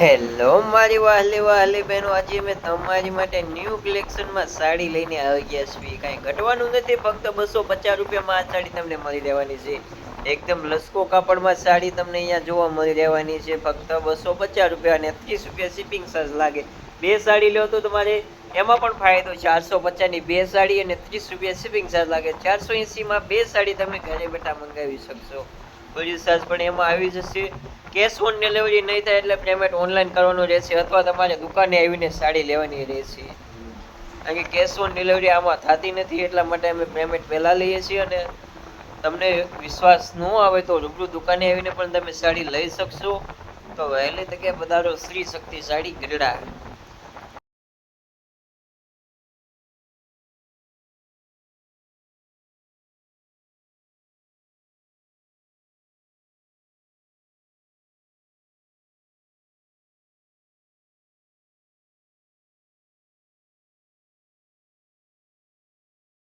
Hello મારી વાહલી વાહલી બહેનો. આજે મેં તમારી માટે ન્યૂ કલેક્શનમાં સાડી લઈને આવી ગયા છીએ. કાંઈ ઘટવાનું નથી, ફક્ત બસો પચાસ રૂપિયામાં આ સાડી તમને મળી રહેવાની છે. એકદમ લસકો કાપડમાં સાડી તમને અહીંયા જોવા મળી રહેવાની છે. ફક્ત બસો પચાસ રૂપિયા અને ત્રીસ રૂપિયા શિપિંગ ચાર્જ લાગે. બે સાડી લો તો તમારે એમાં પણ ફાયદો ચારસો પચાસની બે સાડી અને ત્રીસ રૂપિયા શિપિંગ ચાર્જ લાગે. ચારસો એંસીમાં બે સાડી તમે ઘરે બેઠા મંગાવી શકશો. કોરિયર ચાર્જ પણ એમાં આવી જશે. કેશ ઓન ડિલિવરી નહીં થાય એટલે પેમેન્ટ ઓનલાઈન કરવાનું રહેશે અથવા તમારે દુકાને આવીને સાડી લેવાની રહેશે. કારણ કે કેશ ઓન ડિલિવરી આમાં થતી નથી એટલા માટે અમે પેમેન્ટ પહેલાં લઈએ છીએ અને તમને વિશ્વાસ ન આવે તો રૂબરૂ દુકાને આવીને પણ તમે સાડી લઈ શકશો. તો વહેલી તકે પધારો શ્રી શક્તિ સાડી ગઢડા.